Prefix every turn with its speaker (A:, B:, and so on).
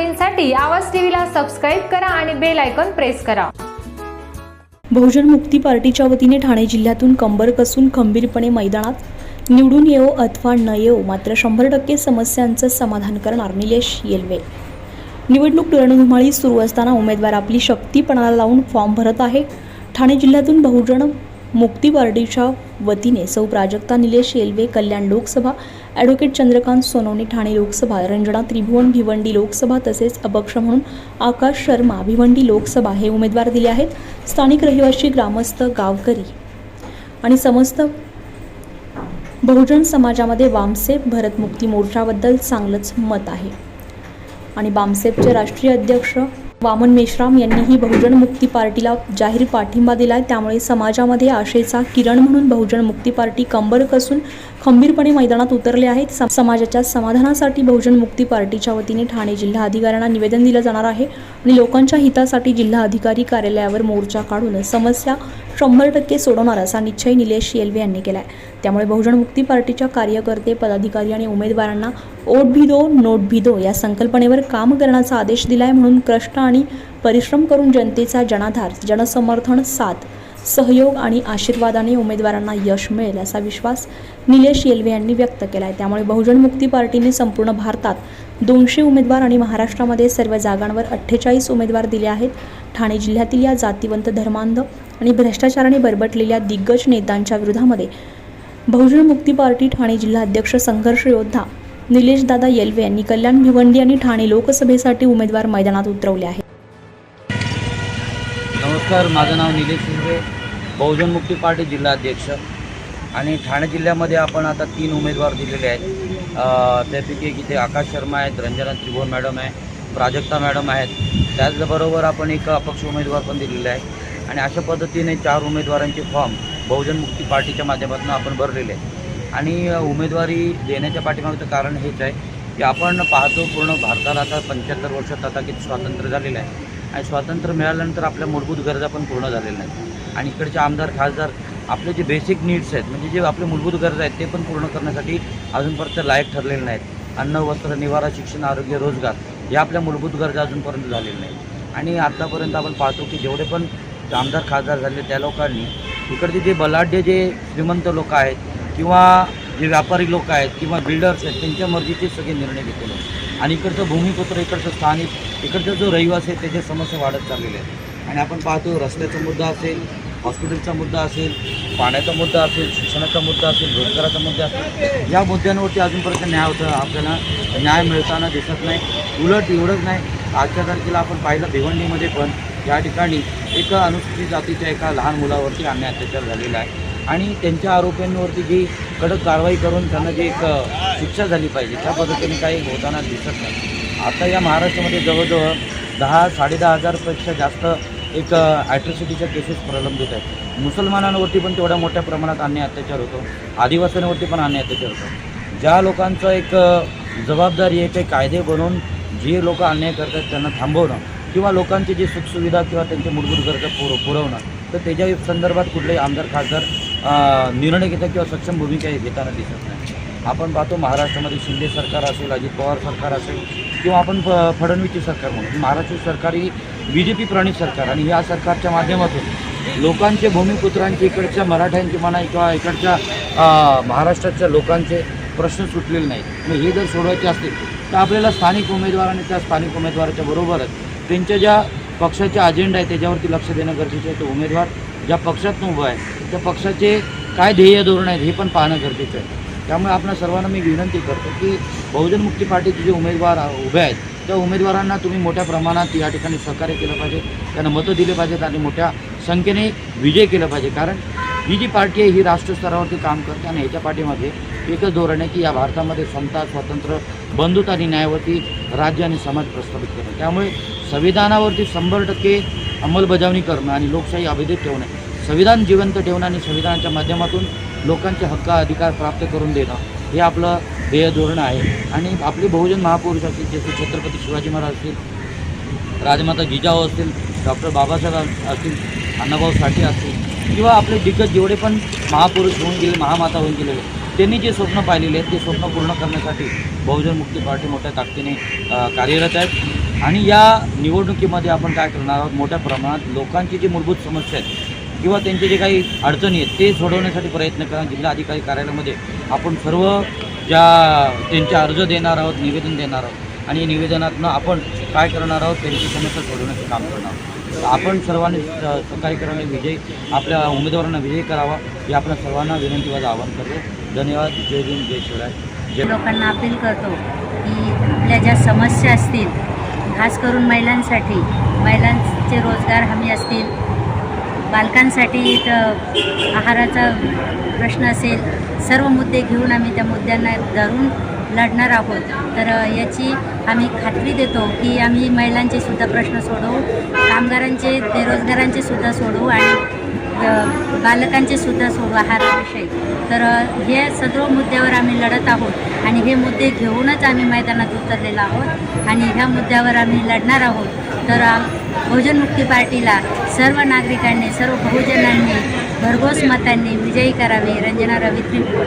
A: घडामोडींसाठी आवाज टीव्हीला सबस्क्राईब करा आणि बेल आयकॉन प्रेस करा.
B: बहुजन मुक्ती पार्टीच्या वतीने ठाणे जिल्ह्यातून कंबर कसून खंबीरपणे मैदानात निवडून येवो अथवा न येवो मात्र शंभर टक्के समस्यांचं समाधान करणार निलेश येलवे. निवडणूक रणधुमाळी सुरू असताना उमेदवार आपली शक्तीपणाला लावून फॉर्म भरत आहे. ठाणे जिल्ह्यातून बहुजन मुक्ती पार्टीच्या वतीने सौ प्राजक्ता निलेश येल्वे कल्याण लोकसभा ॲडव्होकेट चंद्रकांत सोनवणे ठाणे लोकसभा रंजना त्रिभुवन भिवंडी लोकसभा तसेच अपक्ष म्हणून आकाश शर्मा भिवंडी लोकसभा हे उमेदवार दिले आहेत. स्थानिक रहिवासी ग्रामस्थ गावकरी आणि समस्त बहुजन समाजामध्ये वामसेप भरत मुक्ती मोर्चाबद्दल चांगलंच मत आहे. आणि बामसेपचे राष्ट्रीय अध्यक्ष वामन मेश्राम यांनीही बहुजन मुक्ती पार्टीला जाहीर पाठिंबा दिलाय. त्यामुळे समाजामध्ये आशेचा किरण म्हणून बहुजन मुक्ती पार्टी कंबर कसून खंबीरपणे मैदानात उतरले आहेत. समाजाच्या समाधानासाठी बहुजन मुक्ती पार्टीच्या वतीने ठाणे जिल्हा अधिकाऱ्यांना निवेदन दिलं जाणार आहे आणि लोकांच्या हितासाठी जिल्हा अधिकारी कार्यालयावर मोर्चा काढून समस्या शंभर टक्के सोडवणार असा निश्चय निलेश येलवे यांनी केला आहे त्यामुळे बहुजन मुक्ती पार्टीच्या कार्यकर्ते पदाधिकारी आणि उमेदवारांना ओट भी दो नोट भी दो या संकल्पनेवर काम करण्याचा आदेश दिला आहे म्हणून कष्ट आणि परिश्रम करून जनतेचा जनाधार जनसमर्थन साथ सहयोग आणि आशीर्वादाने उमेदवारांना यश मिळेल असा विश्वास निलेश येलवे यांनी व्यक्त केला आहे त्यामुळे बहुजन मुक्ती पार्टीने संपूर्ण भारतात दोनशे उमेदवार आणि महाराष्ट्रामध्ये सर्व जागांवर अठ्ठेचाळीस उमेदवार दिले आहेत. ठाणे जिल्ह्यातील या जातीवंत धर्मांध आणि भ्रष्टाचाराने बरबटलेल्या दिग्गज नेत्यांच्या विरोधामध्ये बहुजन मुक्ती पार्टी ठाणे जिल्हा अध्यक्ष संघर्ष योद्धा निलेश दादा येलवे यांनी कल्याण भिवंडी आणि ठाणे लोकसभेसाठी उमेदवार मैदानात उतरवले आहेत.
C: नमस्कार माझं नाव निलेश शिंदे बहुजन मुक्ती पार्टी जिल्हा अध्यक्ष आणि ठाणे जिल्ह्यामध्ये आपण आता तीन उमेदवार दिलेले आहेत. त्यापैकी एक इथे आकाश शर्मा आहेत रंजना त्रिभुवन मॅडम आहे प्राजक्ता मॅडम आहेत. त्याचबरोबर आपण एक अपक्ष उमेदवार पण दिलेले आहे आणि अशा पद्धतीने चार उमेदवारांचे फॉर्म बहुजन मुक्ती पार्टीच्या माध्यमातून आपण भरलेले आहे आणि उमेदवारी देण्याच्या पाठीमागचं कारण हेच आहे की आपण पाहतो पूर्ण भारताला आता पंच्याहत्तर वर्षात आता किती स्वातंत्र्य झालेलं आहे. आणि स्वातंत्र्य मिळाल्यानंतर आपल्या मूलभूत गरजा पण पूर्ण झालेल्या नाहीत. आणि इकडचे आमदार खासदार आपले जे बेसिक नीड्स आहेत म्हणजे जे आपले मूलभूत गरजा आहेत ते पण पूर्ण करण्यासाठी अजूनपर्यंत लायक ठरलेले नाहीत. अन्न वस्त्र निवारा शिक्षण आरोग्य रोजगार या आपल्या मूलभूत गरजा अजूनपर्यंत झालेल्या नाहीत. आणि आत्तापर्यंत आपण पाहतो की जेवढे पण आमदार खासदार झाले त्या लोकांनी इकडचे जे बलाढ्य जे श्रीमंत लोक आहेत किंवा जे व्यापारी लोक आहेत किंवा बिल्डर्स आहेत त्यांच्या मर्जीचे सगळे निर्णय घेतलेले आहेत. आणि इकडचं भूमिपुत्र इकडचं स्थानिक इकडचा जो रहिवासी आहे त्याच्या समस्या वाढत चाललेल्या आहेत. आणि आपण पाहतो रस्त्याचा मुद्दा असेल हॉस्पिटलचा मुद्दा असेल पाण्याचा मुद्दा असेल शिक्षणाचा मुद्दा असेल रोजगाराचा मुद्दा असेल या मुद्द्यांवरती अजूनपर्यंत न्याय होतं आपल्याला न्याय मिळताना दिसत नाही. उलट एवढंच नाही. आजच्या तारखेला आपण पाहिलं भिवंडीमध्ये पण या ठिकाणी एका अनुसूचित जातीच्या एका लहान मुलावरती अन्याय अत्याचार झालेला आहे. आणि त्यांच्या आरोपींवरती जी कडक कारवाई करून त्यांना जी एक शिक्षा झाली पाहिजे त्या पद्धतीने काही होताना दिसत नाही. आता या महाराष्ट्रामध्ये जवळजवळ दहा साडेदहा हजारपेक्षा जास्त एक ॲट्रॉसिटीच्या केसेस प्रलंबित आहेत. मुसलमानांवरती पण तेवढ्या मोठ्या प्रमाणात अन्याय अत्याचार होतो. आदिवासींवरती पण अन्याय अत्याचार होतो. ज्या लोकांचं एक जबाबदारी आहे ते कायदे बनवून जे लोक अन्याय करतात त्यांना थांबवणं किंवा लोकांची जी सुखसुविधा किंवा त्यांचे मूलभूत गरजा पुर पुरवणं तर त्याच्या संदर्भात कुठलेही आमदार खासदार निर्णय घेतात किंवा सक्षम भूमिका घेताना दिसत नाही. आपण पाहतो महाराष्ट्रामध्ये शिंदे सरकार असेल अजित पवार सरकार असेल किंवा आपण फ फडणवीसची सरकार म्हणून महाराष्ट्र सरकार ही बी जे पी प्रणित सरकार आणि या सरकारच्या माध्यमातून लोकांचे भूमिपुत्रांचे इकडच्या मराठ्यांचे म्हणा किंवा इकडच्या महाराष्ट्राच्या लोकांचे प्रश्न सुटलेले नाहीत. आणि हे जर सोडवायचे असतील तर आपल्याला स्थानिक उमेदवार आणि त्या स्थानिक उमेदवाराच्या बरोबरच त्यांच्या ज्या पक्षाचे अजेंडा आहे त्याच्यावरती लक्ष देणं गरजेचं आहे. तो उमेदवार ज्या पक्षातून उभं आहे त्या पक्षाचे काय ध्येय धोरण आहेत हे पण पाहणं गरजेचं आहे. त्यामुळे आपण सर्वांना मी विनंती करतो की बहुजन मुक्ती पार्टीचे जे उमेदवार उभे आहेत त्या उमेदवारांना तुम्ही मोठ्या प्रमाणात या ठिकाणी सहकार्य केलं पाहिजे. त्यांना मतं दिले पाहिजेत आणि मोठ्या संख्येने विजय केलं पाहिजे. कारण ही जी पार्टी आहे ही राष्ट्रस्तरावरती काम करते आणि ह्याच्या पार्टीमध्ये एकच धोरण आहे की या भारतामध्ये समता स्वातंत्र्य बंधुता आणि न्यायावरती राज्य आणि समाज प्रस्थापित करणं त्यामुळे संविधानावरती शंभर टक्के अंमलबजावणी करणं आणि लोकशाही अवैधित ठेवणं संविधान जिवंत ठेवणं आणि संविधानाच्या माध्यमातून लोकांचे हक्क अधिकार प्राप्त करून देणं हे आपलं ध्येय धोरण आहे. आणि आपले बहुजन महापुरुष असतील जसे छत्रपती शिवाजी महाराज असतील राजमाता जिजाऊ असतील डॉक्टर बाबासाहेब असतील अण्णाभाऊ साठे असतील किंवा आपले दिग्गज जेवढे पण महापुरुष होऊन गेले महामाता होऊन गेलेले त्यांनी जे स्वप्न पाहिलेले आहेत ते स्वप्न पूर्ण करण्यासाठी बहुजन मुक्ती पार्टी मोठ्या ताकदीने कार्यरत आहेत. आणि या निवडणुकीमध्ये आपण काय करणार आहोत? मोठ्या प्रमाणात लोकांची जी मूलभूत समस्या आहेत किंवा त्यांचे जे काही अडचणी आहेत ते सोडवण्यासाठी प्रयत्न करा. जिल्हाधिकारी कार्यालयामध्ये आपण सर्व ज्या त्यांचे अर्ज देणार आहोत निवेदन देणार आहोत आणि निवेदनातनं आपण काय करणार आहोत? त्यांची समस्या सोडवण्याचं काम करणार आहोत. आपण सर्वांनी स- सहकार्य करावे विजयी आपल्या उमेदवारांना विजयी करावा ही आपल्या सर्वांना विनंती माझं आवाहन करतो. धन्यवाद. जय भीम जय शिवराय. जय
D: लोकांना अपील करतो की आपल्या ज्या समस्या असतील खास करून महिलांसाठी. महिलांचे रोजगार हमी असतील. बालकांसाठी तर आहाराचा प्रश्न असेल. सर्व मुद्दे घेऊन आम्ही त्या मुद्द्यांना धरून लढणार आहोत. तर याची आम्ही खात्री देतो की आम्ही महिलांचे सुद्धा प्रश्न सोडवू कामगारांचे बेरोजगारांचे सुद्धा सोडवू आणि बालकांचे सुद्धा सोडू तर हे सर्व मुद्द्यावर आम्ही लढत आहोत आणि हे मुद्दे घेऊनच आम्ही मैदानात उतरलेलो आहोत आणि ह्या मुद्द्यावर आम्ही लढणार आहोत. तर बहुजन मुक्ती पार्टीला सर्व नागरिकांनी सर्व बहुजनांनी भरघोस मतांनी विजयी करावे रंजना रवी त्रिपुर